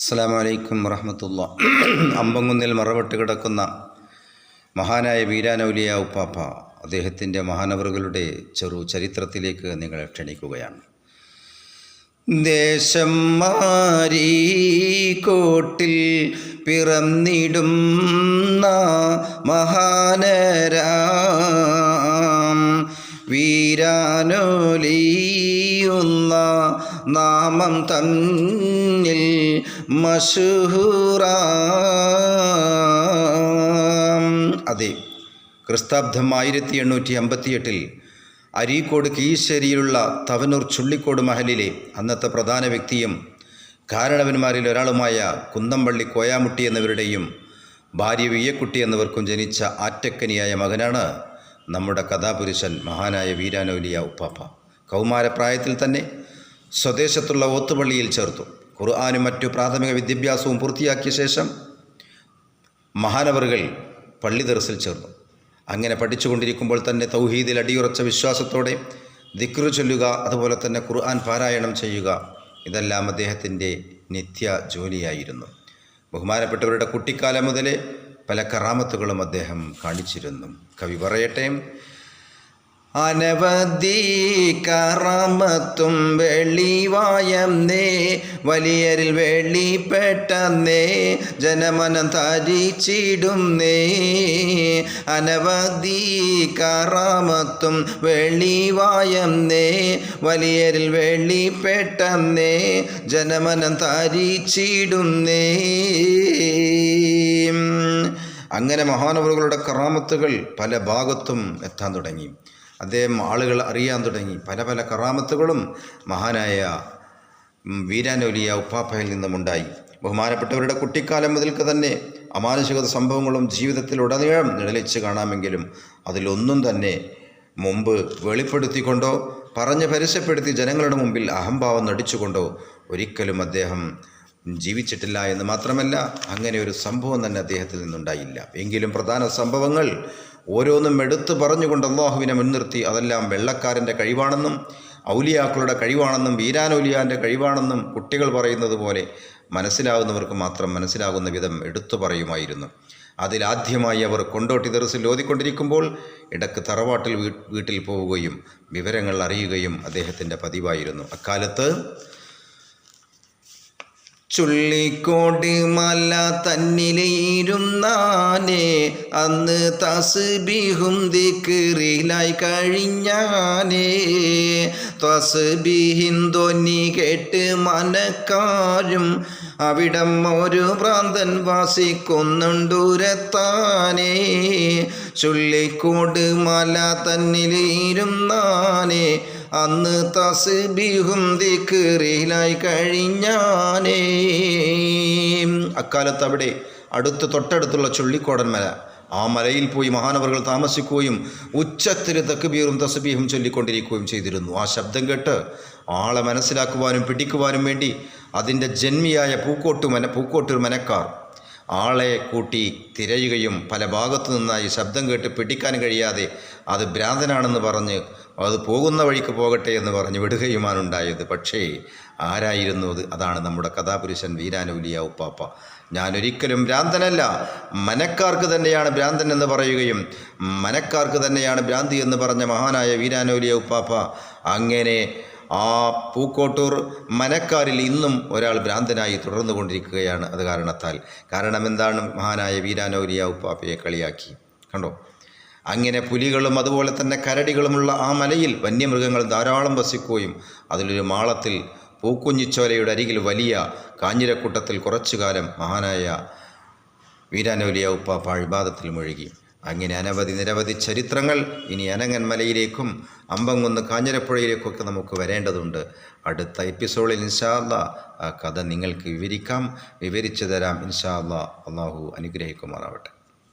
അസ്സാം വലൈക്കും വറഹമത്തുള്ള. അമ്പങ്കുന്നിൽ മറവട്ട് കിടക്കുന്ന മഹാനായ വീരാനൗലിയ ഉപ്പാപ്പ അദ്ദേഹത്തിന്റെ മഹാനവറുകളുടെ ചെറു ചരിത്രത്തിലേക്ക് നിങ്ങൾ ക്ഷണിക്കുകയാണ്. ദേശം മാറി കോട്ടിൽ പിറന്നിടും മഹാനരാം വീരാനോലിയുന്ന നാമം തന്നിൽ മഷുഹുറ അതെ ക്രിസ്താബ്ദം ആയിരത്തി എണ്ണൂറ്റി അമ്പത്തിയെട്ടിൽ അരീക്കോട് കീശ്ശേരിയിലുള്ള തവനൂർ ചുള്ളിക്കോട് മഹലിലെ അന്നത്തെ പ്രധാന വ്യക്തിയും കാരണവന്മാരിൽ ഒരാളുമായ കുന്നംപള്ളി കോയാമുട്ടി എന്നിവരുടെയും ഭാര്യ വിയ്യക്കുട്ടി എന്നിവർക്കും ജനിച്ച ആറ്റക്കനിയായ മകനാണ് നമ്മുടെ കഥാപുരുഷൻ മഹാനായ വീരാനോലിയ ഉപ്പാപ്പ. കൗമാരപ്രായത്തിൽ തന്നെ സ്വദേശത്തുള്ള ഓത്തുപള്ളിയിൽ ചേർത്തു. ഖുർആാനും മറ്റു പ്രാഥമിക വിദ്യാഭ്യാസവും പൂർത്തിയാക്കിയ ശേഷം മഹാനവറുകൾ പള്ളി ദർസിൽ ചേർന്നു. അങ്ങനെ പഠിച്ചുകൊണ്ടിരിക്കുമ്പോൾ തന്നെ തൗഹീദിൽ അടിയുറച്ച വിശ്വാസത്തോടെ ദിക്റ് ചൊല്ലുക അതുപോലെ തന്നെ ഖുർആൻ പാരായണം ചെയ്യുക ഇതെല്ലാം അദ്ദേഹത്തിന്റെ നിത്യ ജോലിയായിരുന്നു. ബഹുമാനപ്പെട്ടവരുടെ കുട്ടിക്കാലം മുതലേ പല കറാമത്തുകളും അദ്ദേഹം കാണിച്ചിരുന്നു. കവി പറയട്ടെ അനവധി കറമത്തും വെള്ളിവായന്നേ വലിയരിൽ വെള്ളിപ്പെട്ടന്നേ ജനമനം തരിച്ചിടുന്നേ അനവധി കറാമത്തും വെള്ളിവായന്നേ വലിയരിൽ വെള്ളിപ്പെട്ടന്നേ ജനമനം തരിച്ചിടുന്നേ അങ്ങനെ മഹാനവറുകളുടെ കറാമത്തുകൾ പല ഭാഗത്തും എത്താൻ തുടങ്ങി. അദ്ദേഹം ആളുകൾ അറിയാൻ തുടങ്ങി. പല പല കറാമത്തുകളും മഹാനായ വീരാനോലിയ ഉപ്പാപ്പയിൽ നിന്നുമുണ്ടായി ബഹുമാനപ്പെട്ടവരുടെ കുട്ടിക്കാലം മുതൽക്ക് തന്നെ അമാനുഷികത സംഭവങ്ങളും ജീവിതത്തിൽ ഉടനീളം നിഴലിച്ച് കാണാമെങ്കിലും അതിലൊന്നും തന്നെ മുമ്പ് വെളിപ്പെടുത്തിക്കൊണ്ടോ പറഞ്ഞ് പരസ്യപ്പെടുത്തി ജനങ്ങളുടെ മുമ്പിൽ അഹംഭാവം നടിച്ചുകൊണ്ടോ ഒരിക്കലും അദ്ദേഹം ജീവിച്ചിട്ടില്ല എന്ന് മാത്രമല്ല അങ്ങനെ ഒരു സംഭവം തന്നെ അദ്ദേഹത്തിൽ നിന്നുണ്ടായില്ല. എങ്കിലും പ്രധാന സംഭവങ്ങൾ ഓരോന്നും എടുത്തു പറഞ്ഞുകൊണ്ട് അള്ളാഹുവിനെ മുൻനിർത്തി അതെല്ലാം വെള്ളക്കാരന്റെ കഴിവാണെന്നും ഔലിയാക്കളുടെ കഴിവാണെന്നും വീരാനൗലിയാന്റെ കഴിവാണെന്നും കുട്ടികൾ പറയുന്നത് പോലെ മനസ്സിലാകുന്നവർക്ക് മാത്രം മനസ്സിലാകുന്ന വിധം എടുത്തു പറയുമായിരുന്നു. അതിലാദ്യമായി അവർ കൊണ്ടോട്ടി ദർസിൽ ഓതിക്കൊണ്ടിരിക്കുമ്പോൾ ഇടയ്ക്ക് തറവാട്ടിൽ വീട്ടിൽ പോവുകയും വിവരങ്ങൾ അറിയുകയും അദ്ദേഹത്തിന്റെ പതിവായിരുന്നു. അക്കാലത്ത് ചുള്ളിക്കോട് മല തന്നിലിരുന്നാനേ അന്ന് തസ്ബിഹും ദിക്കിറിലായി കഴിഞ്ഞാനേ. തസ്ബിഹിൻ കേട്ട് മനക്കാരും അവിടം ഒരു ഭ്രാന്തൻ വാസിക്കുന്നുണ്ടൂരത്താനേ. ചുള്ളിക്കോട് മല തന്നിലിരുന്നാനേ അന്ന് തസ്ബിഹും ദിക്റിലായി കഴിഞ്ഞാനേ. അക്കാലത്ത് അവിടെ അടുത്ത് തൊട്ടടുത്തുള്ള ചുള്ളിക്കോടൻ മല. ആ മലയിൽ പോയി മഹാനവറുകൾ താമസിക്കുകയും ഉച്ചത്തിൽ തക്ബീറും തസ്ബീഹും ചൊല്ലിക്കൊണ്ടിരിക്കുകയും ചെയ്തിരുന്നു. ആ ശബ്ദം കേട്ട് ആളെ മനസ്സിലാക്കുവാനും പിടിക്കുവാനും വേണ്ടി അതിന്റെ ജന്മിയായ പൂക്കോട്ടു മന പൂക്കോട്ടൂർ മനക്കാർ ആളെ കൂട്ടി തിരയുകയും പല ഭാഗത്തു നിന്നായി ശബ്ദം കേട്ട് പിടിക്കാൻ കഴിയാതെ അത് ഭ്രാന്തനാണെന്ന് പറഞ്ഞ് അത് പോകുന്ന വഴിക്ക് പോകട്ടെ എന്ന് പറഞ്ഞ് വിടുകയുമാണ് ഉണ്ടായത് പക്ഷേ ആരായിരുന്നു അത്? അതാണ് നമ്മുടെ കഥാപുരുഷൻ വീരാനൗലിയ ഉപ്പാപ്പ. ഞാനൊരിക്കലും ഭ്രാന്തനല്ല. മനക്കാർക്ക് തന്നെയാണ് ഭ്രാന്തൻ എന്ന് പറയുകയും മനക്കാർക്ക് തന്നെയാണ് ഭ്രാന്തി എന്ന് പറഞ്ഞ മഹാനായ വീരാനൗലിയ ഉപ്പാപ്പ അങ്ങനെ ആ പൂക്കോട്ടൂർ മനക്കാരിൽ ഇന്നും ഒരാൾ ഭ്രാന്തനായി തുടർന്നു കൊണ്ടിരിക്കുകയാണ് അത് കാരണത്താൽ. കാരണം എന്താണ്? മഹാനായ വീരാനൗരിയ ഉപ്പാപ്പയെ കളിയാക്കി. കണ്ടോ? അങ്ങനെ പുലികളും അതുപോലെ തന്നെ കരടികളുമുള്ള ആ മലയിൽ വന്യമൃഗങ്ങൾ ധാരാളം വസിക്കുകയും അതിലൊരു മാളത്തിൽ പൂക്കുഞ്ഞിച്ചോലയുടെ അരികിൽ വലിയ കാഞ്ഞിരക്കൂട്ടത്തിൽ കുറച്ചു കാലം മഹാനായ വീരാനൗലിയ ഉപ്പാപ്പ അഴിബാദത്തിൽ മുഴുകി. അങ്ങനെ അനവധി നിരവധി ചരിത്രങ്ങൾ ഇനി അനങ്ങൻ മലയിലേക്കും അമ്പങ്കുന്ന് കാഞ്ഞിരപ്പുഴയിലേക്കൊക്കെ നമുക്ക് വരേണ്ടതുണ്ട്. അടുത്ത എപ്പിസോഡിൽ ഇൻഷാല്ല ആ കഥ നിങ്ങൾക്ക് വിവരിക്കാം വിവരിച്ചു തരാം. ഇൻഷാല്ല അള്ളാഹു അനുഗ്രഹിക്കുമാറാവട്ടെ.